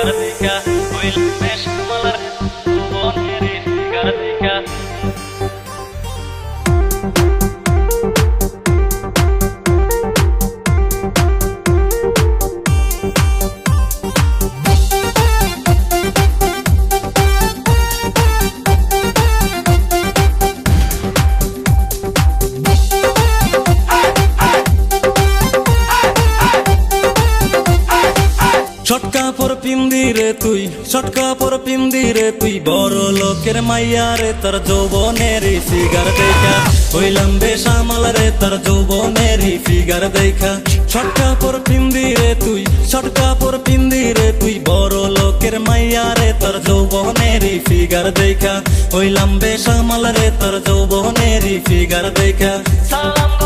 Figure দেখা পর পিন্দি রে তুই, ছটকা পর পিন্দি রে তুই, বড় লোকের মাইয়া রে, তোর যৌবনের ফিগার দেখা। হইলাম বেশামাল রে, তোর যৌবনের ফিগার দেখা। ছটকা পর পিন্দি রে তুই, ছটকা পর পিন্দি রে তুই, বড় লোকের মাইয়া রে, তোর যৌবনের ফিগার দেখা। হইলাম বেশামাল রে, তোর যৌবনের ফিগার দেখা। সালাম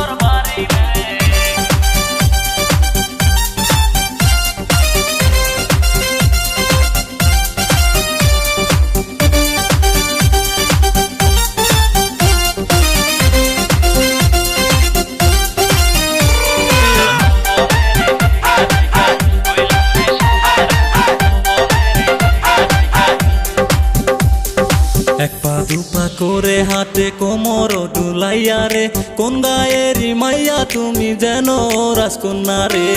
এক পা দুপা করে হাতে কোমর ডুলাইয়া রে। কোন গায়েরি মাইয়া, তুমি যেন রাজকন্যা রে।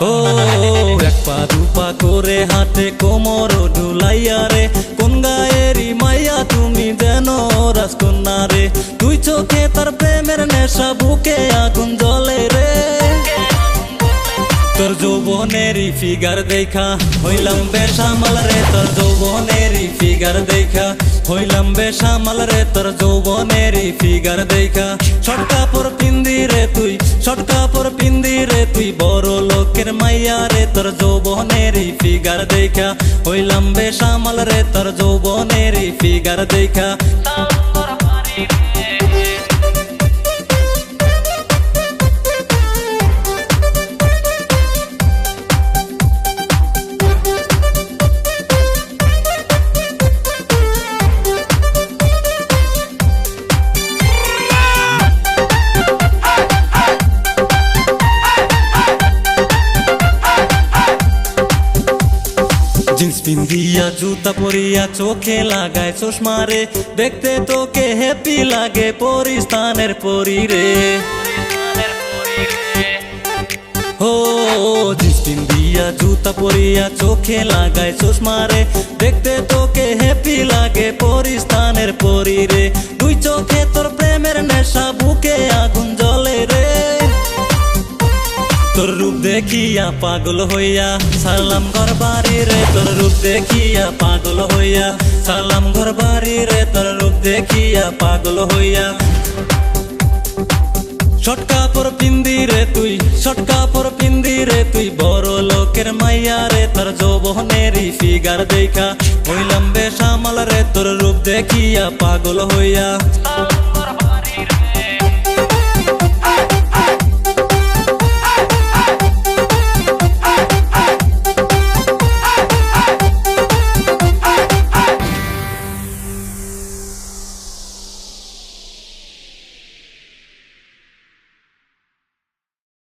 ও, এক পা দুপা করে হাতে কোমর ডুলাইয়া রে। কোন গায়েরি মাইয়া তুমি তোর যৌবনেরই ফিগার দেখা। হইলাম বেশামাল রে তোর যৌবনেরই ফিগার দেখা। হইলাম বেশামাল রে তোর যৌবনেরই ফিগার দেখা। ছটকা পর পিন্দি রে তুই, ছটকা পর পিন্দি রে তুই, বড় লোকের মাইয়া রে তোর যৌবনেরই ফিগার দেখা। হইলাম বেশামাল রে তোর যৌবনেরই ফিগার দেখা। জিন্স পিন্দিয়া জুতা পরিয়া, চোখে লাগায় চশমা রে। দেখতে তোকে হ্যাপি লাগে পরিস্তানের পরি রে ও, জিন্স পিন্দিয়া জুতা পরিয়া, চোখে লাগায় চশমা রে। দেখতে তোকে হ্যাপি লাগে পরিস্তানের পরি রে দুই চোখে তোর দেখিয়া পাগল হইয়া, সালাম ঘর বাড়ি রে তোর রূপ দেখিয়া পাগল হইয়া, সালাম ঘর বাড়ি রে তোর রূপ দেখিয়া পাগল হইয়া। ছটকা পর পিন্দি রে তুই ছটকা পর পিন্দি রে তুই, বড় লোকের মাইয়া রে তোর যৌবনেরই ফিগার দেখা। হইলাম বেশামাল রে তোর রূপ দেখিয়া পাগল হইয়া।